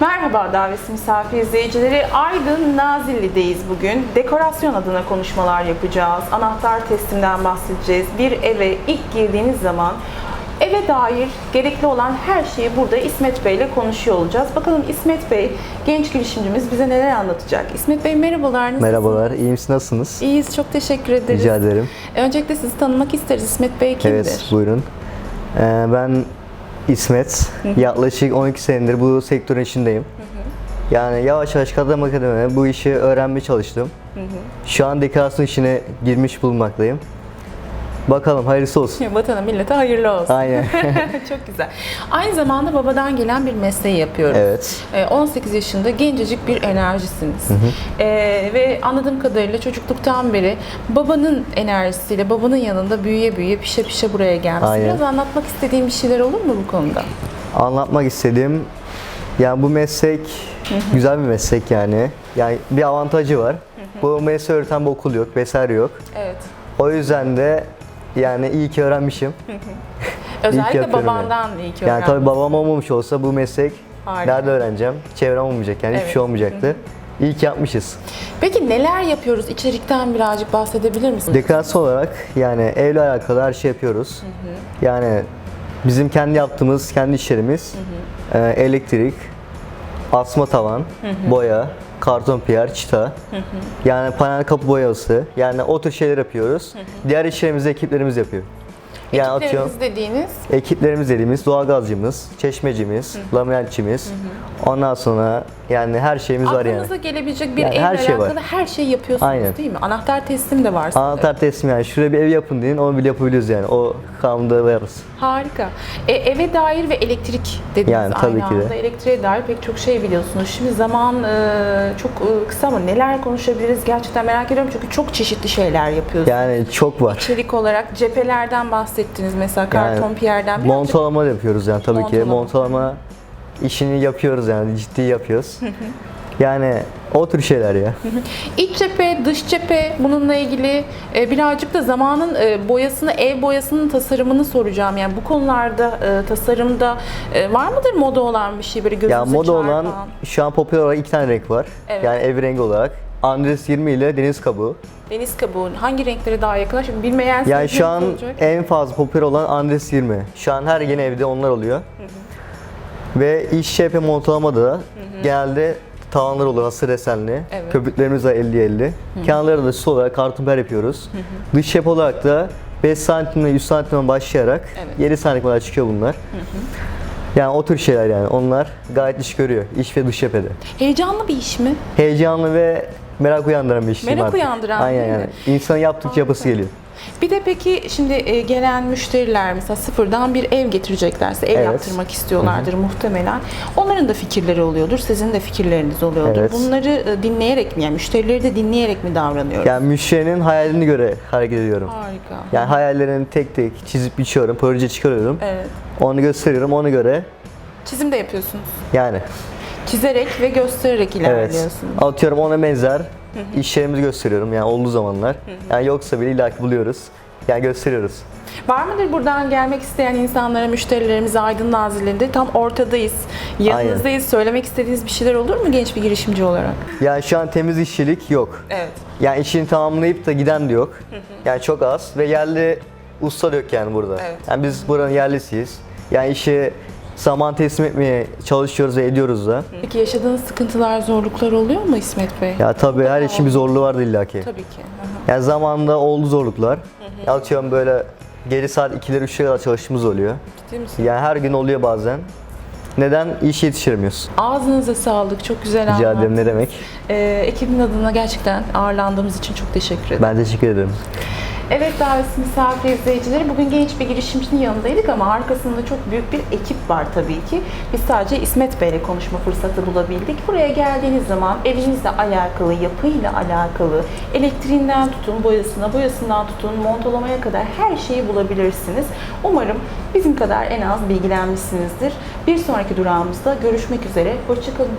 Merhaba davetsiz misafir izleyicileri. Aydın Nazilli'deyiz bugün. Dekorasyon adına konuşmalar yapacağız. Anahtar teslimden bahsedeceğiz. Bir eve ilk girdiğiniz zaman eve dair gerekli olan her şeyi burada İsmet Bey ile konuşuyor olacağız. Bakalım İsmet Bey, genç girişimcimiz bize neler anlatacak? İsmet Bey merhabalar. nasılsınız? Merhabalar, iyi misiniz? Nasılsınız? İyiyiz, çok teşekkür ederiz. Rica ederim. Öncelikle sizi tanımak isteriz. İsmet Bey kimdir? Evet, buyurun. Ee, ben İsmet. Yaklaşık 12 senedir bu sektörün içindeyim. Yani yavaş yavaş kadem akademi bu işi öğrenmeye çalıştım. Şu an dekorasyon işine girmiş bulunmaktayım. Bakalım hayırlısı olsun. Vatana millete hayırlı olsun. Aynen. Çok güzel. Aynı zamanda babadan gelen bir mesleği yapıyorum. evet. Ee, 18 yaşında gencecik bir enerjisiniz. Ee, ve anladığım kadarıyla çocukluktan beri babanın enerjisiyle, babanın yanında büyüye büyüye pişe pişe buraya gelmişsiniz. Aynen. Biraz anlatmak istediğim bir şeyler olur mu bu konuda? Anlatmak istediğim yani bu meslek güzel bir meslek yani. Yani bir avantajı var. Bu mesleği öğreten bir okul yok, vesaire yok. Evet. O yüzden de yani iyi ki öğrenmişim. Özellikle yapıyorum babandan iyi ki Yani tabii babam olmamış olsa bu meslek Harika. nerede öğreneceğim? Çevrem olmayacak yani hiçbir Evet. şey olmayacaktı. İyi ki yapmışız. Peki neler yapıyoruz? İçerikten birazcık bahsedebilir misiniz? Dekorasyon olarak yani evle alakalı her şey yapıyoruz. Yani bizim kendi yaptığımız kendi işlerimiz e, elektrik, asma tavan, boya, karton piyer, çıta. Yani panel kapı boyası. Yani o tür şeyler yapıyoruz. Diğer işlerimizi ekiplerimiz yapıyor. Yani atıyorum dediğiniz ekiplerimiz dediğimiz doğalgazcımız, çeşmecimiz, laminatçimiz. Ondan sonra yani her şeyimiz var yani. aklınıza gelebilecek bir Yani evle her şey var. her şeyi yapıyorsunuz Aynen. değil mi? Anahtar teslim de var. Anahtar teslim yani şuraya bir ev yapın deyin onu bile yapabiliyoruz yani. O kanunda varız. Harika. E, eve dair ve elektrik dediniz Yani tabii aynı ki de. anda. Elektriğe dair pek çok şey biliyorsunuz. Şimdi zaman e, çok e, kısa ama neler konuşabiliriz gerçekten merak ediyorum. Çünkü çok çeşitli şeyler yapıyorsunuz. Yani çok var. İçerik olarak cephelerden bahsettiniz mesela karton piyerden. Birazcık- montalama da yapıyoruz yani tabii ki. Montalama. Montalama işini yapıyoruz yani ciddi yapıyoruz. yani o tür şeyler ya. İç cephe, dış cephe bununla ilgili e, birazcık da zamanın e, boyasını, ev boyasının tasarımını soracağım. Yani bu konularda e, tasarımda var mıdır moda olan bir şey böyle gözünüze Yani moda olan şu an popüler olarak iki tane renk var. Evet. Yani ev rengi olarak. Andres 20 ile deniz kabuğu. Deniz kabuğu hangi renklere daha yakın? Şimdi bilmeyen Yani şu an olacak. en fazla popüler olan Andres 20. Şu an her yeni evde onlar oluyor. Ve iş cephe montalamada da genelde tavanlar olur asır desenli. Evet. Köpüklerimiz var 50-50. Kenarları da süs olarak karton per yapıyoruz. Dış cephe olarak da 5 santimle 100 santimden başlayarak Evet. 7 santim kadar çıkıyor bunlar. Yani o tür şeyler yani. Onlar gayet iş görüyor. İç ve dış cephede. Heyecanlı bir iş mi? Heyecanlı ve merak uyandıran bir iş diyeyim Merak artık. uyandıran, Aynen değil yani. mi? İnsan yaptıkça yapısı geliyor. Bir de peki şimdi e, gelen müşteriler mesela sıfırdan bir ev getireceklerse ev Evet. yaptırmak istiyorlardır muhtemelen. Onların da fikirleri oluyordur. Sizin de fikirleriniz oluyordur. Evet. Bunları e, dinleyerek mi yani müşterileri de dinleyerek mi davranıyoruz? Yani müşterinin hayalini göre hareket ediyorum. Harika. Yani hayallerini tek tek çizip biçiyorum, proje çıkarıyorum. Evet. Onu gösteriyorum, ona göre Çizim de yapıyorsunuz. yani Çizerek ve göstererek evet. ilerliyorsunuz. Atıyorum ona benzer işlerimizi gösteriyorum yani olduğu zamanlar. Yani yoksa bile illaki buluyoruz. Yani gösteriyoruz. Var mıdır buradan gelmek isteyen insanlara, müşterilerimize Aydın Nazilli'nde tam ortadayız. Yanınızdayız. Söylemek istediğiniz bir şeyler olur mu genç bir girişimci olarak? Yani şu an temiz işçilik yok. Evet. Yani işini tamamlayıp da giden de yok. Yani çok az ve yerli usta da yok yani burada. Evet. Yani biz buranın yerlisiyiz. Yani işi zaman teslim etmeye çalışıyoruz ve ediyoruz da. Peki yaşadığınız sıkıntılar, zorluklar oluyor mu İsmet Bey? Ya tabii her işin bir zorluğu vardı illaki. Tabii ki. Hı hı. Yani zamanında oldu zorluklar. Atıyorum böyle gece saat 2'leri 3'lere kadar çalıştığımız oluyor. Ciddi misin? Yani her gün oluyor bazen. Neden? İş yetiştiremiyoruz. Ağzınıza sağlık. Çok güzel Rica anlattınız. ederim ne demek. Ee, ekibin adına gerçekten ağırlandığımız için çok teşekkür ederim. Ben teşekkür ederim. Evet davetsiz misafir izleyicileri bugün genç bir girişimcinin yanındaydık ama arkasında çok büyük bir ekip var tabii ki. Biz sadece İsmet Bey'le konuşma fırsatı bulabildik. Buraya geldiğiniz zaman evinizle alakalı, yapıyla alakalı, elektriğinden tutun boyasına, boyasından tutun montalamaya kadar her şeyi bulabilirsiniz. Umarım bizim kadar en az bilgilenmişsinizdir. Bir sonraki durağımızda görüşmek üzere. Hoşçakalın.